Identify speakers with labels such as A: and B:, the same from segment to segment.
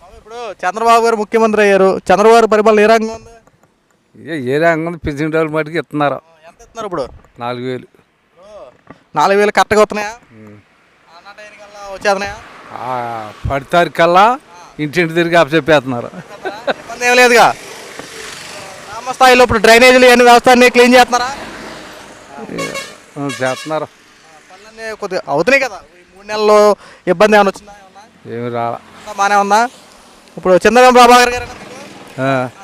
A: బాబు, ఇప్పుడు చంద్రబాబు గారు ముఖ్యమంత్రి అయ్యారు. చంద్రబాబు గారి పరిపాలన ఏ రకంగా ఉంది?
B: ఏ ఏ ఉంది? పింఛన్ డబ్బులు మటుకు ఇస్తున్నారు.
A: ఎంత ఇస్తున్నారు ఇప్పుడు?
B: నాలుగు వేలు.
A: నాలుగు వేలు కరెక్ట్గా వస్తున్నాయా? అన్న వచ్చేస్తున్నాయా?
B: ఆ, పది తారీఖు కల్లా ఇంటింటి తిరిగి అప్పచెప్పేస్తున్నారు
A: ఇబ్బంది ఏం లేదుగా. గ్రామ స్థాయిలో ఇప్పుడు డ్రైనేజీలు అన్ని వ్యవస్థ అన్ని క్లీన్ చేస్తున్నారా?
B: ఆ, చేస్తున్నారు.
A: పనులన్నీ కొద్దిగా అవుతున్నాయి కదా. ఈ మూడు నెలల్లో ఇబ్బంది ఏమైనా వచ్చిందా ఏమన్నా?
B: ఏమి రాలా.
A: బాగానే ఉందా ఇప్పుడు చంద్రబాబు ప్రభాకర్ గారు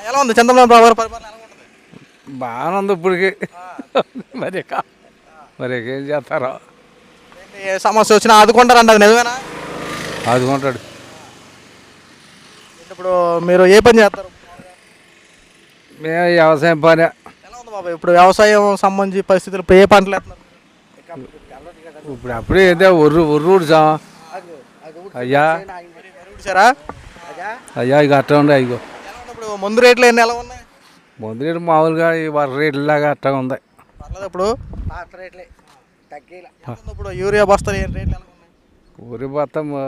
A: ఎలా ఉంది చంద్రబాబు ప్రభాకర్ గారి పరిపాలన ఎలా ఉంటుంది?
B: బాగానే ఉంది ఇప్పటికి. మరి మరి ఏం చేస్తారో?
A: ఏ సమస్య వచ్చినా ఆదుకుంటారంట అది నిజమేనా?
B: ఆదుకుంటాడు.
A: ఇప్పుడు మీరు ఏ పని చేస్తారు?
B: మేము వ్యవసాయం పని.
A: ఎలా ఉంది బాబాయ్? ఇప్పుడు వ్యవసాయం సంబంధించి పరిస్థితులు ఇప్పుడు ఏ పంటలు వేస్తున్నారు?
B: ఇప్పుడు అప్పుడే ఏదో ఒర్రు ఒర్రు అయ్యా.
A: చూసారా
B: అయ్యా. ఇక అట్ట ఉండే ఇగో.
A: ఇప్పుడు మందు రేట్లు ఎన్ని ఎలా ఉన్నాయి?
B: ముందు రేటు మామూలుగా ఈ వర రేట్లలాగా అట్టగా ఉంది.
A: పర్లేదు ఇప్పుడు ఉంది ఇప్పుడు యూరియా బస్తాలు ఏ రేట్లు ఎలా ఉన్నాయి?
B: ఊరి మొత్తం ఆ,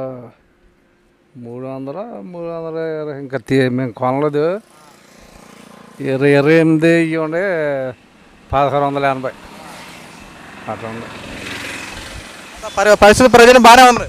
B: మూడు వందలు మూడు వందల ఇంకా మేము కొనలేదు. ఇరవై ఇరవై ఎనిమిది ఇవ్వండి పదహారు వందల ఎనభై. అట్లా ఉంది.
A: పరిస్థితి ప్రజలు బాగానే ఉంది.